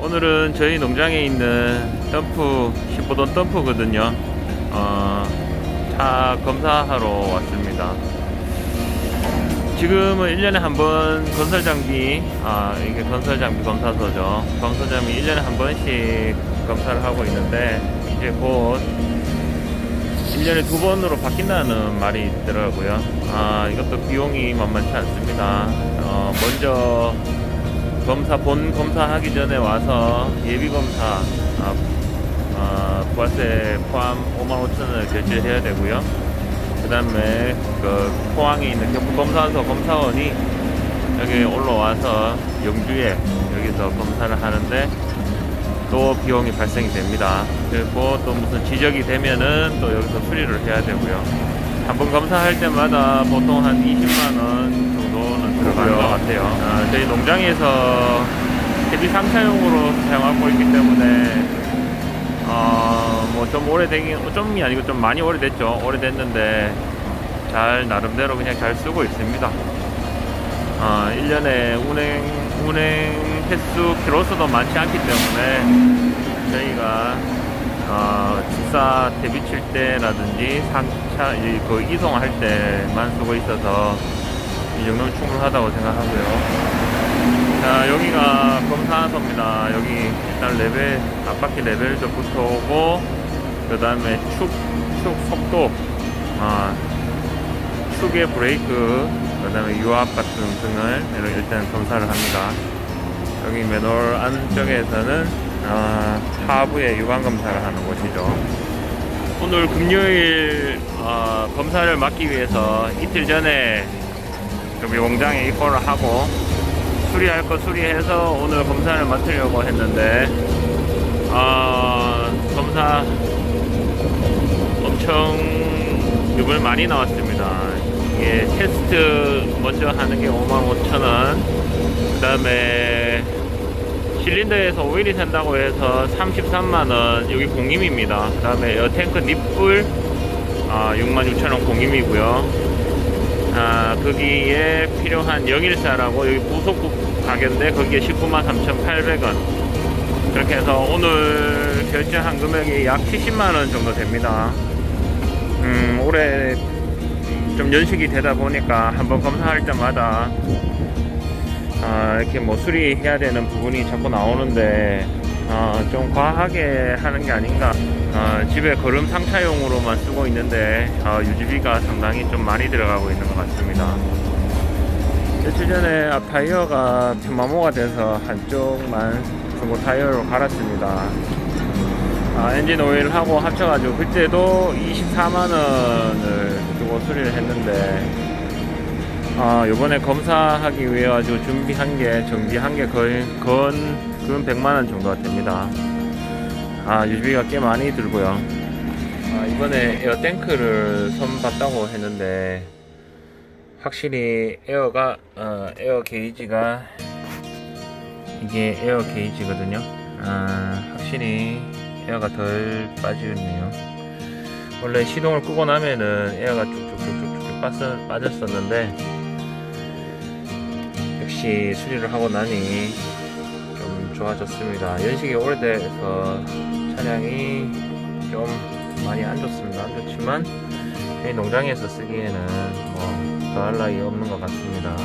오늘은 저희 농장에 있는 덤프 15돈 덤프거든요. 어, 차 검사하러 왔습니다. 지금은 1년에 한 번 건설 장비, 아, 이게 건설 장비 검사소죠. 장비 1년에 한 번씩 검사를 하고 있는데, 이제 곧 1년에 두 번으로 바뀐다는 말이 있더라고요. 아, 이것도 비용이 만만치 않습니다. 어, 먼저 검사, 본 검사하기 전에 와서 예비 검사, 아, 아, 부가세 포함 5만 5천 원을 결제해야 되고요. 그 다음에 그 포항에 있는 경북검사소 검사원이 여기 올라와서 영주에 여기서 검사를 하는데 또 비용이 발생이 됩니다. 그리고 또 무슨 지적이 되면은 또 여기서 수리를 해야 되고요. 한번 검사할 때마다 보통 한 20만 원 정도는 들어가는 것 같아요. 아, 저희 농장에서 대비 3차용으로 사용하고 있기 때문에 어, 뭐 좀 오래되긴 좀이 아니고 좀 많이 오래됐죠. 오래됐는데 잘 나름대로 그냥 잘 쓰고 있습니다. 어, 1년에 운행 운행 횟수 키로수도 많지 않기 때문에 저희가 어, 직사 대비 칠 때라든지 상차 이- 그 이송할 때만 쓰고 있어서 이 정도면 충분하다고 생각하고요. 자 여기가 검사소입니다. 여기 일단 레벨 앞바퀴 레벨도 붙어오고 그 다음에 축, 축 속도 아, 축의 브레이크 그 다음에 유압 같은 등을 일단 검사를 합니다. 여기 맨홀 안쪽에서는 아, 하부의 유관 검사를 하는 곳이죠. 오늘 금요일 어, 검사를 맡기 위해서 이틀 전에 여기 공장에 입고를 하고 수리할 거 수리해서 오늘 검사를 맡으려고 했는데 어, 검사 엄청 이번에 많이 나왔습니다. 이게 테스트 먼저 하는 게 55,000원 그 다음에 실린더에서 오일이 샌다고 해서 33만원 여기 공임입니다. 그 다음에 에어탱크 닛불 아, 66,000원 공임이고요. 아, 거기에 필요한 영일사라고 여기 부속국 가격인데 거기에 19만 3,800원. 그렇게 해서 오늘 결제한 금액이 약 70만원 정도 됩니다. 음, 올해 좀 연식이 되다 보니까 한번 검사할 때마다 아, 이렇게 뭐 수리해야 되는 부분이 자꾸 나오는데 아, 좀 과하게 하는 게 아닌가. 아, 집에 걸음 상차용으로만 쓰고 있는데 아, 유지비가 상당히 좀 많이 들어가고 있는 것 같습니다. 며칠 전에 앞 타이어가 편마모가 돼서 한쪽만 중고 타이어로 갈았습니다. 아, 엔진 오일하고 합쳐가지고 그때도 24만원을 주고 수리를 했는데 아, 요번에 검사하기 위해 가지고 준비한 게, 정비한 게 거의, 건, 근 100만 원 정도가 됩니다. 아, 유지비가 꽤 많이 들고요. 아, 이번에 에어 탱크를 선 봤다고 했는데, 확실히 에어가, 어, 에어 게이지가, 이게 에어 게이지거든요. 아, 확실히 에어가 덜 빠지네요. 원래 시동을 끄고 나면은 에어가 쭉쭉쭉쭉쭉 빠졌- 빠졌었는데, 역시 수리를 하고 나니 좀 좋아졌습니다. 연식이 오래돼서 차량이 좀 많이 안 좋습니다. 안 좋지만 농장에서 쓰기에는 뭐 더할 나위 없는 것 같습니다.